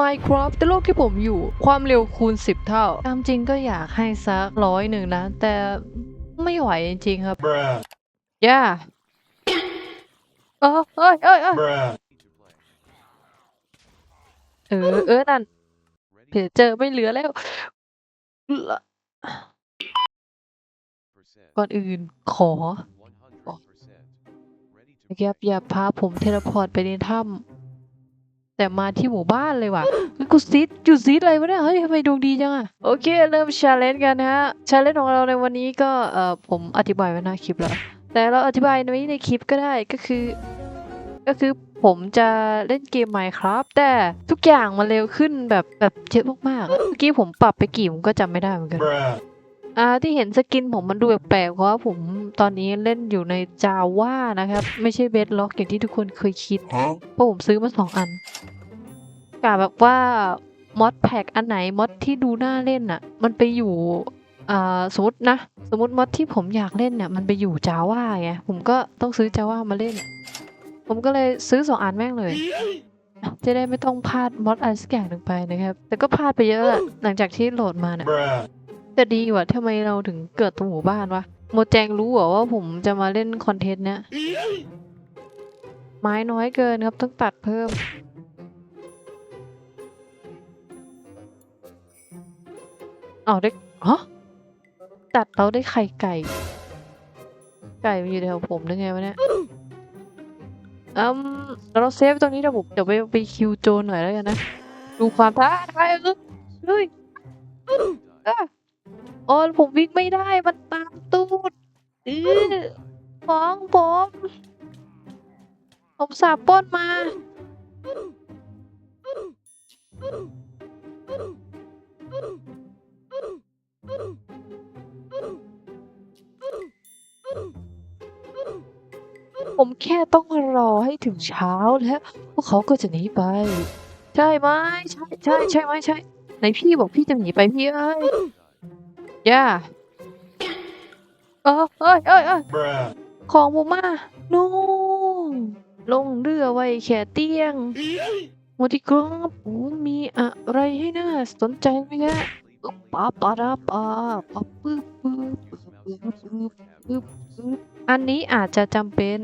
Minecraft แต่โลกที่ผมอยู่ความเร็วคูณ 10 เท่า ตามจริงก็อยากให้สักร้อยหนึ่งนะ แต่ไม่ไหวจริงๆครับ Bruh. ย่าเออเอ้ยเอ้ยเอ้ย Bruh. เออ เออ นั่นเพจเจอไม่เหลือแล้ว ก่อนอื่นขอนะครับอย่าพาผมเทเลพอร์ตไปในถ้ำ แต่มาที่หมู่บ้านเลยว่ะกูซิดจุดซิดอะไรวะเนี่ย เฮ้ยทำไมดวงดีจังอะโอเค เริ่มชาเลนจ์กันนะฮะชาเลนจ์ของเราในวันนี้ก็เอ่อผมอธิบายไว้หน้าคลิปแล้ว แต่เราอธิบายไว้ในคลิปก็ได้ก็คือ ก็คือผมจะเล่นเกม Minecraft แต่ทุกอย่างมันเร็วขึ้นแบบแบบเยอะมากๆเมื่อกี้ผมปรับไปกี่ผมก็จำไม่ได้เหมือนกัน อ่าที่เห็นสกินผมมันดูแปลกๆเพราะว่าผมตอนนี้เล่นอยู่ในจาว่านะครับ ไม่ใช่เบสล็อกอย่างที่ทุกคนเคยคิด Huh? เพราะผมซื้อมาสองอันกะแบบว่ามอดแพ็กอันไหนมอดที่ดูน่าเล่นอะ มันไปอยู่อ่าสมมตินะ สมมติมอดที่ผมอยากเล่นเนี่ยมันไปอยู่จาว่าไงผมก็ต้องซื้อจาว่ามาเล่น ผมก็เลยซื้อสองอันแม่งเลยจะได้ไม่ต้องพลาดมอดอะไรสักอย่างหนึ่งไปนะครับ แต่ก็พลาดไปเยอะอะหลังจากที่โหลดมาเนี่ย Bruh. แต่ดีว่ะทำไมเราถึงเกิดตรงหมู่บ้านวะโมแจงรู้เหรอว่าผมจะมาเล่นคอนเทนต์เนี้ยไม้น้อยเกินครับต้องตัดเพิ่ม เอาได้ฮะตัดเราได้ไข่ไก่ ไก่มันอยู่แถวผมได้ไงวะเนี่ยอืมเราเซฟตรงนี้เดี๋ยวผมเดี๋ยวไปไปคิวโจนหน่อยแล้วกันนะ ดูความท้าทายเออเฮ้ย โอ้ยผมวิ่งไม่ได้มันตามตูดอือฟ้องผม ผมสาบปล้นมา ผมแค่ต้องรอให้ถึงเช้าแล้ว พวกเขาก็จะหนีไป ใช่ไหมใช่ใช่ใช่ไหมใช่ไหนพี่บอกพี่จะหนีไปพี่เอ้ย ย่าเออเอ้ยเอ้ยเอ้ย Bruh. ของผมมาโนลงเรือไว้แค่เตียงหมดที่ครับผมมีอะไรให้น่าสนใจไหมครับปาปาราปาปาปึ๊บปึ๊บปึ๊บปึ๊บปึ๊บปึ๊บปึ๊บอันนี้อาจจะจำเป็น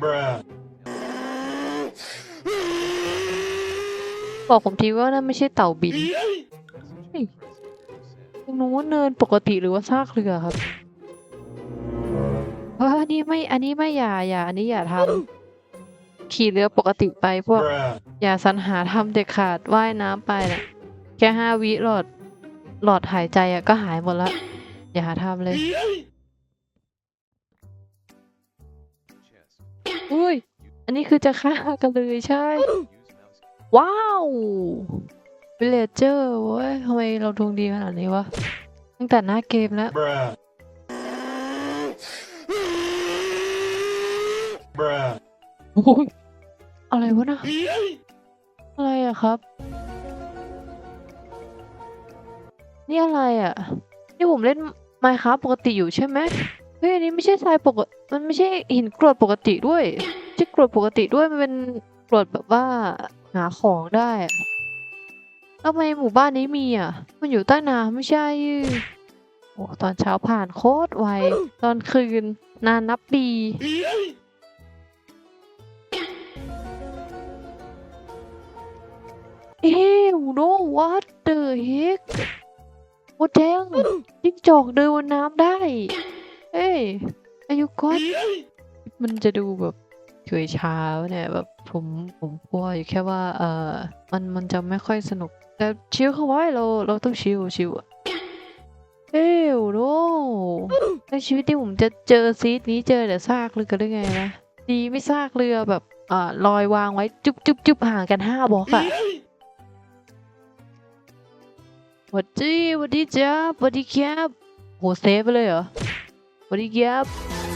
Bruh. บอกผมทีว่านั่นไม่ใช่เต่าบินตรง นู้นเนินปกติหรือว่าซากเรือครับเอออันนี้ไม่ อันนี้ไม่อย่าอย่า อันนี้อย่าทำขี่เรือปกติไปพวก Bruh. อย่าสรรหาทำเด็ดขาดว่ายน้ำไปน่ะแค่ห้าวิหลอด หลอดหายใจอะก็หายหมดละ อย่าหาทำเลย อุ้ย อันนี้คือจะฆ่ากันเลยใช่ ว้าว วิลเลเจอร์เว้ยทำไมเราดวงดีขนาดนี้วะ ตั้งแต่หน้าเกมแล้ว Bruh. Bruh. โอ้ยอะไรวะนะอะไรอะครับ นี่อะไรอะนี่ผมเล่น Minecraft ปกติอยู่ใช่ไหมเฮ้ยอันนี้ไม่ใช่ทรายปกติมันไม่ใช่หินกรวดปกติด้วยไม่ใช่กรวดปกติด้วยมันเป็นกรวดแบบว่าหาของได้อะแล้ว ทำไมหมู่บ้านนี้มีอะ มันอยู่ใต้น้ำไม่ใช่โอ้ตอนเช้าผ่านโคตรไว ตอนคืน นานนับปี เอ้ว no what the heck โอ้แดงจิ้งจอกเดินบนน้ำได้ เอ้ยอายุก็มันจะดูแบบเฉยชาเนี่ยแบบผมผมกลัวอยู่แค่ว่าเออมันมันจะไม่ค่อยสนุก แต่ชิลเข้าไว้เราเราต้องชิลชิลอะเอ้ว no ในชีวิตที่ผมจะเจอซีดนี้เจอแต่ซากเรือกันได้ไงนะดีไม่ซากเรือแบบอ่าลอยวางไว้จุ๊บจุ๊บจุ๊บห่างกันห้าบล็อกอะหวัดดีหวัดดีจ้าหวัดดีครับโหเซฟไปเลยเหรอหวัดดีครับ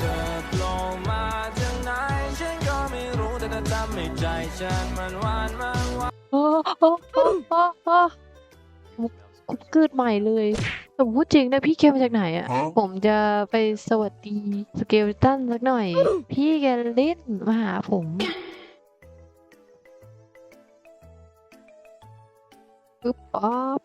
เกิดลงมาจากไหนฉันก็ไม่รู้แต่ก็ทำให้ใจฉันมันหวานมันหวาน โอ้โอ้โอ้โอ้ผมเกิดใหม่เลยแต่พูดจริงนะพี่แกมาจากไหนอะผมจะไปสวัสดีสเกลตันสักหน่อย พี่แกเล่นมาหาผมปึ๊บป๊อบ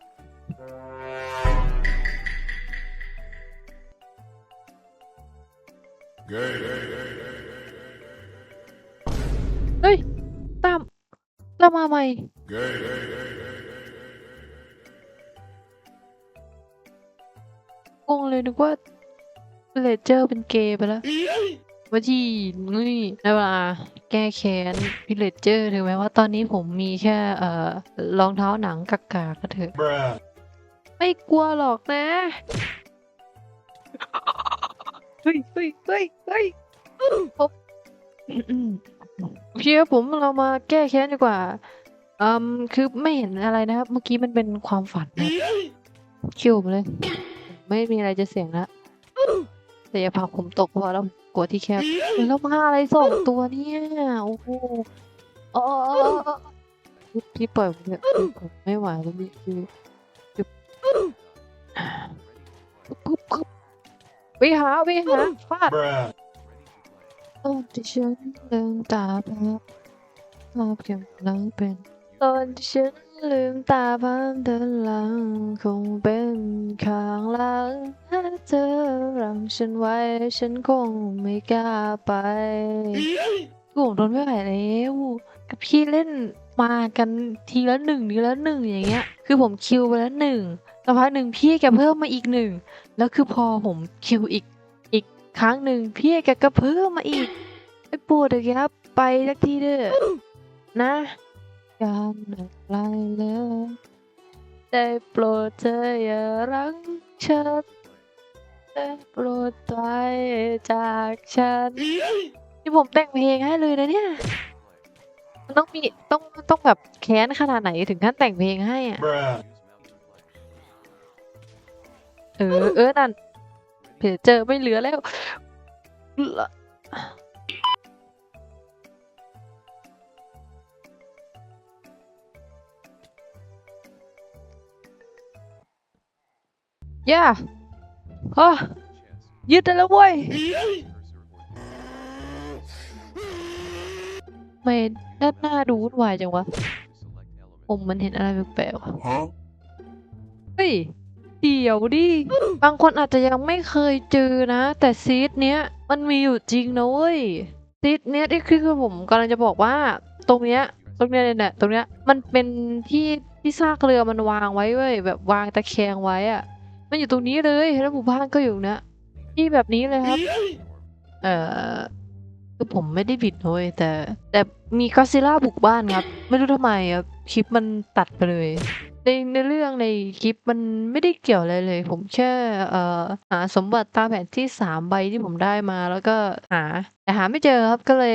เฮ้ย ตามตามมาใหม่ งงเลยนึกว่าเลเจอร์เป็นเกย์ไปแล้วว่าที่นี่ในเวลาแก้แค้นพิเลเจอร์ถึงแม้ว่าตอนนี้ผมมีแค่เอ่อรองเท้าหนังกากาก็เถอะ ไม่กลัวหรอกนะ เฮ้ยเฮ้ยเฮ้ยเฮ้ยผมอืมโอเคครับผมเรามาแก้แค้นดีกว่า อืมคือไม่เห็นอะไรนะครับ เมื่อกี้มันเป็นความฝันนะคิวผมเลย ไม่มีอะไรจะเสี่ยงละแต่อย่าพาผมตกเพราะเรากลัวที่แคบเฮ้ยแล้วมาอะไรสองตัวเนี่ยโอ้โหอ๋อพี่ปล่อยผมเถอะผมไม่ไหวแล้วพี่คือคือปุ๊บปุ๊บวิ่งหาวิ่งหาฟาดตอนที่ฉันลืมตาพับภาพกำลังเป็น ตอนที่ฉันลืมตาพับเดินหลัง คงเป็นข้างหลังถ้าเธอรังฉันไว้ ฉันคงไม่กล้าไปกูผมทนไม่ไหวแล้วกับพี่เล่นมากันทีละหนึ่งทีละหนึ่งอย่างเงี้ย คือผมคิวไปแล้วหนึ่งสักพักหนึ่งพี่แกเพิ่มมาอีกหนึ่ง แล้วคือพอผมคิวอีกอีกครั้งหนึ่งพี่แกก็เพิ่มมาอีกไอ้ปวดเลยครับไปสักทีเด้อนะ การอะไรเลยได้โปรดเธออย่ารังฉันได้โปรดไปจากฉันนี่ผมแต่งเพลงให้เลยนะเนี่ยมันต้องมีต้องต้องแบบแค้นขนาดไหนถึงขั้นแต่งเพลงให้อะ เออ เออนั่นเผื่อเจอไม่เหลือแล้ว ย่าฮะยึดได้แล้วเว้ย ไม่ด้านหน้าดูวุ่นวายจังวะ ผมมันเห็นอะไรแปลกๆวะเฮ้ย เดี๋ยวดิ บางคนอาจจะยังไม่เคยเจอนะ แต่ซีดเนี้ยมันมีอยู่จริงนะเว้ย ซีดเนี้ยที่คือคือผมกำลังจะบอกว่า ตรงเนี้ย ตรงเนี้ยเนี่ยตรงเนี้ย มันเป็นที่ที่ซากเรือมันวางไว้เว้ย แบบวางตะแคงไว้อะ มันอยู่ตรงนี้เลยแล้วหมู่บ้านก็อยู่เนี้ยที่แบบนี้เลยครับ เอ่อคือผมไม่ได้บิดนะเว้ยแต่ แต่มีก็ซิล่าบุกบ้านครับ ไม่รู้ทำไมครับคลิปมันตัดไปเลย ในในเรื่องในคลิปมันไม่ได้เกี่ยวอะไรเลย ผมแค่เอ่อหาสมบัติตามแผนที่สามใบที่ผมได้มา แล้วก็หาแต่หาไม่เจอครับก็เลย